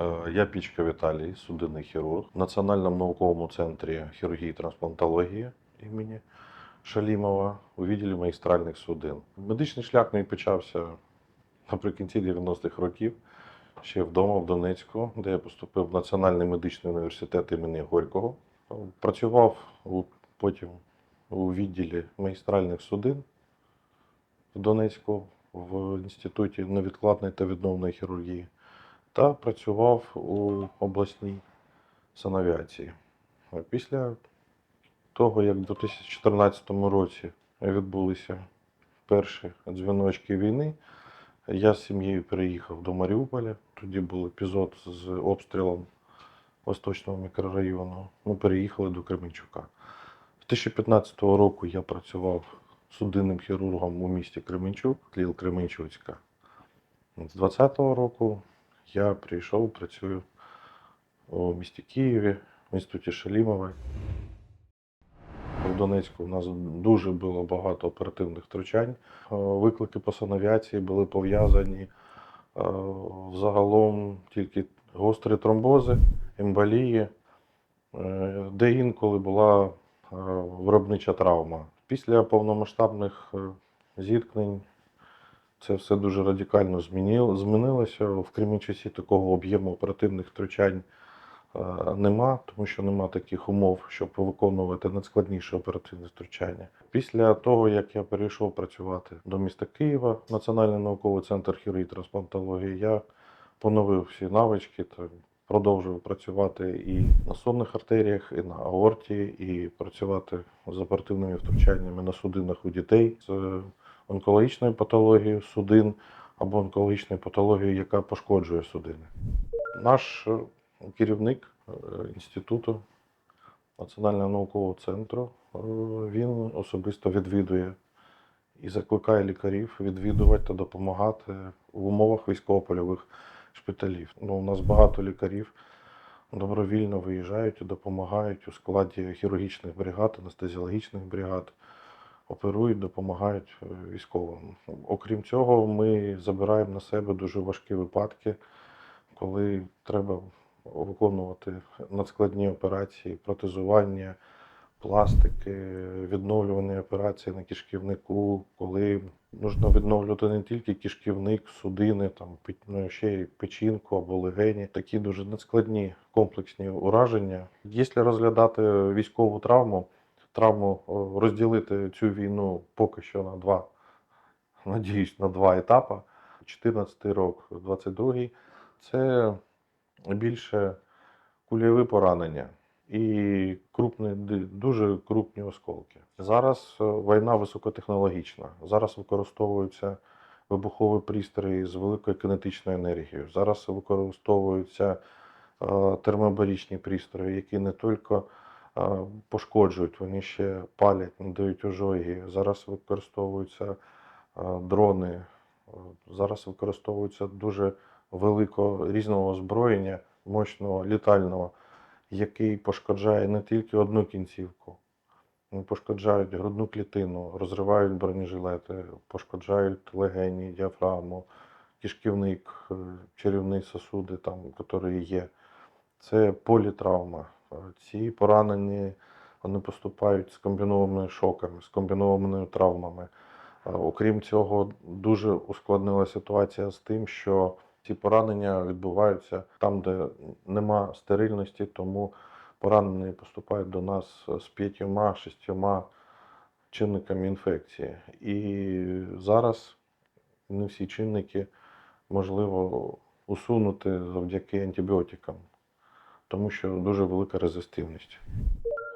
Е, Я Пічка Віталій, судинний хірург в Національному науковому центрі хірургії і трансплантології імені Шалімова у відділі магістральних судин. Медичний шлях мій почався наприкінці 90-х років, ще вдома в Донецьку, де я поступив в Національний медичний університет імені Горького. Працював потім у відділі магістральних судин в Донецьку в інституті невідкладної та відновної хірургії та працював у обласній санавіації. Після того, як в 2014 році відбулися перші дзвіночки війни, я з сім'єю переїхав до Маріуполя. Тоді був епізод з обстрілом Восточного мікрорайону. Ми переїхали до Кременчука. З 2015 року я працював судинним хірургом у місті Кременчук, Ліл Кременчуцька. З 2020 року я прийшов, працюю у місті Києві, в інституті Шалімова. В Донецьку у нас дуже було багато оперативних втручань. Е, Виклики по санавіації були пов'язані е, загалом тільки гострі тромбози, емболії, е, де інколи була виробнича травма. Після повномасштабних зіткнень це все дуже радикально змінило, змінилося. В Кремінчасі такого об'єму оперативних втручань е, нема, тому що нема таких умов, щоб виконувати надскладніші оперативні втручання. Після того, як я перейшов працювати до міста Києва, Національний науковий центр хірургії і трансплантології, я поновив всі навички та продовжую працювати і на сонних артеріях, і на аорті, і працювати з оперативними втручаннями на судинах у дітей з онкологічною патологією судин або онкологічною патологією, яка пошкоджує судини. Наш е, керівник е, інституту Національного наукового центру е, він особисто відвідує і закликає лікарів відвідувати та допомагати в умовах військово-польових шпиталів. Ну, у нас багато лікарів добровільно виїжджають і допомагають у складі хірургічних бригад, анестезіологічних бригад, оперують, допомагають е, військовим. Окрім цього, ми забираємо на себе дуже важкі випадки, коли треба виконувати надскладні операції, протезування, пластики, відновлювані операції на кишківнику, коли нужно відновлювати не тільки кишківник, судини, там, ну, ще й печінку або легені. Такі дуже надскладні комплексні ураження. Якщо розглядати військову травму, травму розділити цю війну поки що на два, надіюсь, на два етапи. 14 рок, 22 це більше кульові поранення і крупні, дуже крупні осколки. Зараз е, війна високотехнологічна. Зараз використовуються вибухові пристрої з великою кинетичною енергією. Зараз використовуються е, термобарічні пристрої, які не тільки е, пошкоджують, вони ще палять, надають ожоги. Зараз використовуються дрони, зараз використовується дуже великого різного озброєння, мощного, літального, який пошкоджає не тільки одну кінцівку. Вони пошкоджають грудну клітину, розривають бронежилети, пошкоджають легені, діафрагму, кишківник, е, черевні сосуди, там, які є. Це політравма. Ці поранені вони поступають з комбінованими шоками, з комбінованими травмами. Окрім цього, дуже ускладнила ситуація з тим, що ці поранення відбуваються там, де нема стерильності, тому поранені поступають до нас з п'ятьома, шістьома чинниками інфекції. І зараз не всі чинники можливо усунути завдяки антибіотикам, тому що дуже велика резистивність.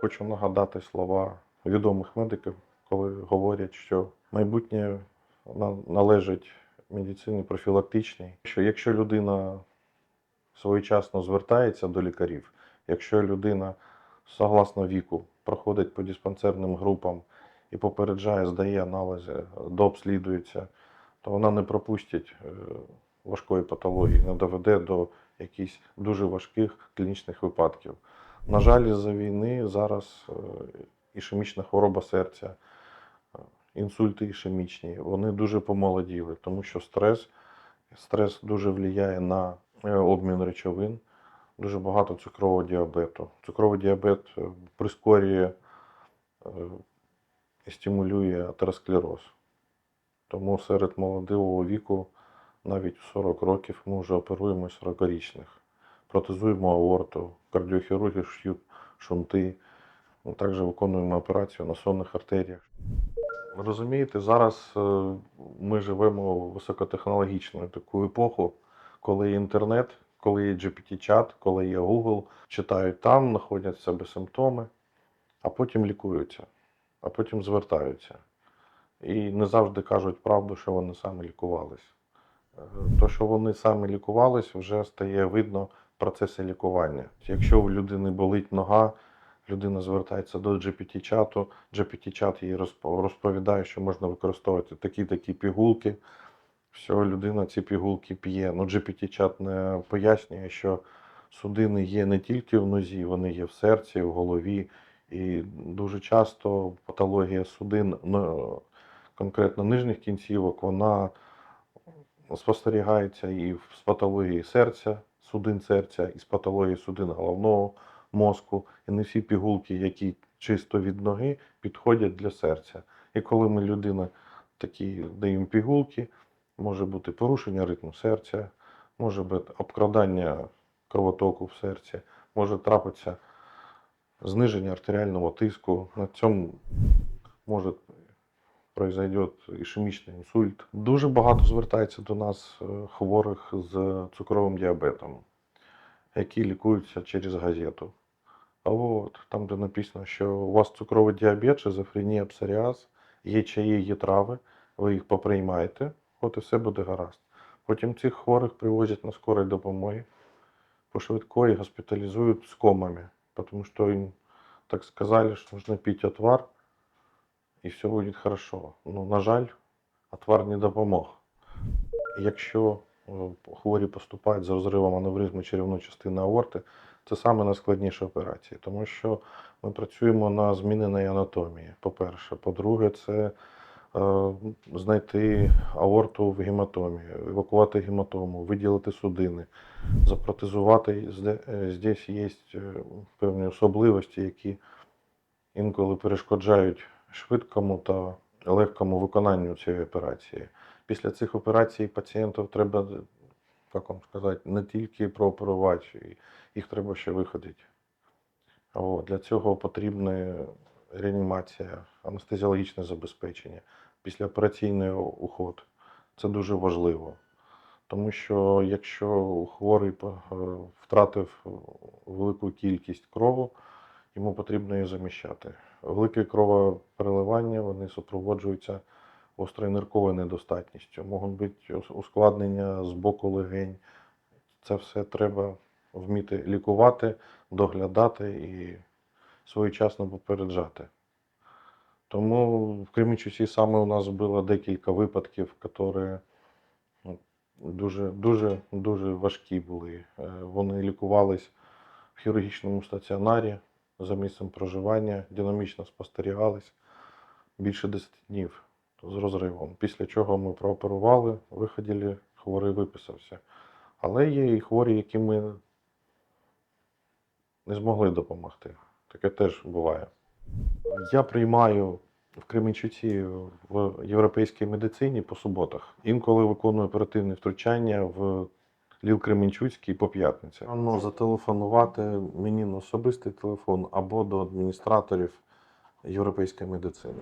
Хочу нагадати слова відомих медиків, коли говорять, що майбутнє на- належить медицині профілактичній, що якщо людина своєчасно звертається до лікарів, якщо людина согласно віку проходить по диспансерним групам і попереджає, здає аналізи, дообслідується, то вона не пропустить е, важкої патології, не доведе до якихось дуже важких клінічних випадків. На жаль, із-за війни зараз е, ішемічна хвороба серця, е, інсульти ішемічні, вони дуже помолоділи, тому що стрес, стрес дуже впливає на е, обмін речовин, дуже багато цукрового діабету. Цукровий діабет прискорює і стимулює атеросклероз. Тому серед молодого віку, навіть в 40 років, ми вже оперуємо 40-річних. Протезуємо аорту, кардіохірурги шьють шунти. Ми також виконуємо операцію на сонних артеріях. Ви розумієте, зараз е, ми живемо в високотехнологічну таку епоху, коли є інтернет, коли є GPT-чат, коли є Google, читають там, знаходять в себе симптоми, а потім лікуються, а потім звертаються. І не завжди кажуть правду, що вони самі лікувались. То, що вони самі лікувались, вже стає видно в процесі лікування. Якщо у людини болить нога, людина звертається до GPT-чату, GPT-чат їй розп- розповідає, що можна використовувати такі-такі пігулки. Все, людина ці пігулки п'є. Ну, GPT-чат не пояснює, що судини є не тільки в нозі, вони є в серці, в голові. І дуже часто патологія судин, конкретно нижніх кінцівок, вона спостерігається і з патології серця, судин серця, і з патології судин головного мозку. І не всі пігулки, які чисто від ноги, підходять для серця. І коли ми людина такі даємо пігулки, може бути порушення ритму серця, може бути обкрадання кровотоку в серці, може трапитися зниження артеріального тиску. На цьому може произойдет ішемічний інсульт. Дуже багато звертається до нас е, хворих з цукровим діабетом, які лікуються через газету. А от там, де написано, що у вас цукровий діабет, шизофренія, псоріаз, є чаї, є трави, ви їх поприймаєте, от і все буде гаразд. Потім цих хворих привозять на скорій допомоги, по швидкої госпіталізують з комами, тому що їм так сказали, що нужно пити отвар, і все буде хорошо. Ну, на жаль, отвар не допомог. Якщо е, хворі поступають з розривом аневризми черевної частини аорти, це саме найскладніші операції, тому що ми працюємо на зміненій анатомії. По-перше, по-друге, це е, знайти аорту в гематомі, евакувати гематому, виділити судини, запротезувати. Е, Здесь є е, певні особливості, які інколи перешкоджають швидкому та легкому виконанню цієї операції. Після цих операцій пацієнтів треба, як вам сказати, не тільки прооперувати, їх треба ще виходити. От, для цього потрібна реанімація, анестезіологічне забезпечення, післяопераційний уход. Це дуже важливо. Тому що якщо хворий е, втратив велику кількість крову, йому потрібно її заміщати. Велике кровопереливання вони супроводжуються острою нирковою недостатністю. Можуть бути ускладнення з боку легень. Це все треба вміти лікувати, доглядати і своєчасно попереджати. Тому в Кремічусі саме у нас було декілька випадків, які ну, дуже, дуже, дуже важкі були. Е, Вони лікувались в хірургічному стаціонарі за місцем проживання, динамічно спостерігались більше 10 днів з розривом. Після чого ми прооперували, виходили, хворий виписався. Але є і хворі, які ми не змогли допомогти. Таке теж буває. Я приймаю в Кременчуці в європейській медицині по суботах. Інколи виконую оперативне втручання в Ліл Кременчуцький по п'ятниці. Ну, зателефонувати мені на особистий телефон або до адміністраторів європейської медицини.